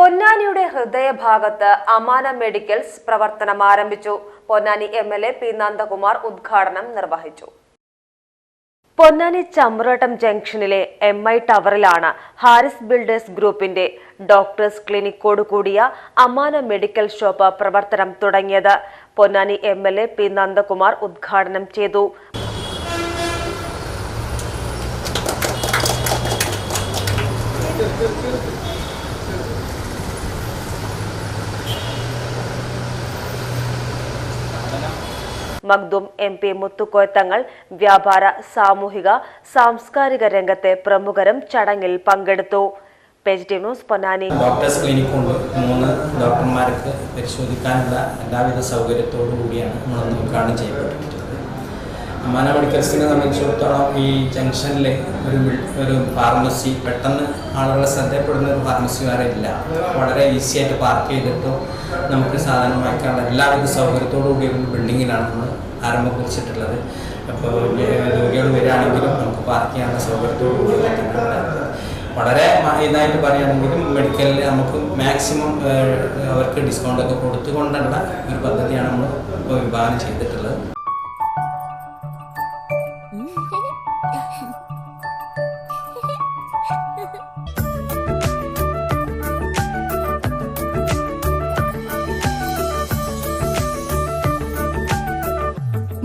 പൊന്നാനിയുടെ ഹൃദയഭാഗത്ത് അമാന മെഡിക്കൽസ് പ്രവർത്തനം ആരംഭിച്ചു. Ponnani M L A P Nandakumar ഉദ്ഘാടനം നിർവഹിച്ചു. പൊന്നാനി ചമ്രട്ടം ജംഗ്ഷനിലെ എം ഐ ടവറിലാണ് ഹാരിസ് ബിൽഡേഴ്സ് ഗ്രൂപ്പിന്റെ ഡോക്ടേഴ്സ് ക്ലിനിക്കോട് കൂടിയ അമാന മെഡിക്കൽ ഷോപ്പ് പ്രവർത്തനം തുടങ്ങിയത്. Ponnani M L A P Nandakumar ഉദ്ഘാടനം ചെയ്തു. മഗ്ദും എം പി മുത്തുക്കോയത്തങ്ങൾ വ്യാപാര സാമൂഹിക സാംസ്കാരിക രംഗത്തെ പ്രമുഖരും ചടങ്ങിൽ പങ്കെടുത്തു. ന്യൂസ് പൊന്നാനി. ഡോക്ടേഴ്സ് ക്ലിനിക്കുണ്ട് മൂന്ന് ഡോക്ടർമാർക്ക് പരിശോധിക്കാനുള്ള എല്ലാവിധ സൗകര്യത്തോടു കൂടിയാണ് നമ്മൾ ഉദ്ഘാടനം ചെയ്യപ്പെട്ടിട്ടുള്ളത് അമ്മാന മെഡിക്കൽസിനെ സംബന്ധിച്ചിടത്തോളം ഈ ജംഗ്ഷനിലെ ഒരു ഒരു ഫാർമസി പെട്ടെന്ന് ആളുകളെ ശ്രദ്ധപ്പെടുന്ന ഒരു ഫാർമസി വേറെ ഇല്ല. വളരെ ഈസി ആയിട്ട് പാർക്ക് ചെയ്തിട്ട് നമുക്ക് സാധനം വാങ്ങിക്കാനുള്ള എല്ലാവിധ സൗകര്യത്തോടു കൂടി ഒരു ബിൽഡിങ്ങിലാണ് നമ്മൾ ആരംഭം കുറിച്ചിട്ടുള്ളത്. അപ്പോൾ രോഗികൾ വരികയാണെങ്കിലും നമുക്ക് പാർക്ക് ചെയ്യാനുള്ള സൗകര്യത്തോടു കൂടി വളരെ ഇതായിട്ട് പറയുകയാണെങ്കിലും മെഡിക്കലിൽ നമുക്ക് മാക്സിമം അവർക്ക് ഡിസ്കൗണ്ടൊക്കെ കൊടുത്തുകൊണ്ടുള്ള ഒരു പദ്ധതിയാണ് നമ്മൾ ഇപ്പോൾ വിഭാവനം ചെയ്തിട്ടുള്ളത്.